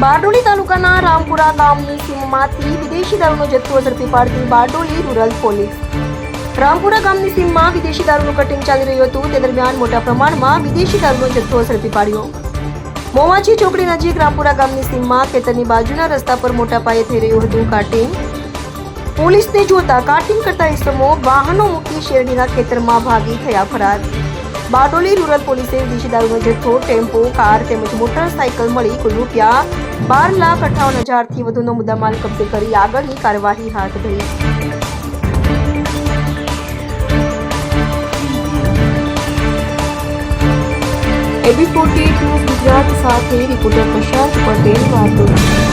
બારડોલી તાલુકાના રામપુરા ગામની સીમમાંથી વિદેશી દારૂનો જથ્થો ઝડપી પાડતી બારડોલી રૂરલ પોલીસ. રામપુરા ગામની સીમમાં વિદેશી દારૂનું કટિંગ ચાલી રહ્યું હતું. તે દરમિયાન મોટા પ્રમાણમાં વિદેશી દારૂનો જથ્થો ઝડપી પાડ્યો. મોવાજી ચોકડી નજીક રામપુરા ગામની સીમમાં ખેતરની બાજુના રસ્તા પર મોટા પાયે થઈ રહ્યું હતું કાર્ટિંગ પોલીસને જોતા કાર્ટિંગ કરતા ઇસમો વાહનો મૂકી શેરડીના ખેતરમાં ભાગી થયા ફરાર. બારડોલી રૂરલ પોલીસે વિદેશી દારૂનો જથ્થો, ટેમ્પો, કાર તેમજ મોટરસાયકલ મળી કુલ રૂપિયા બાર લાખ અઠાવન હજારથી વધુનો મુદ્દામાલ કબજે કરી આગળની કાર્યવાહી હાથ ધરી. એબી ફોર્ટી ગુજરાત સાથે રિપોર્ટર પ્રશાંત પટેલ બારડોલી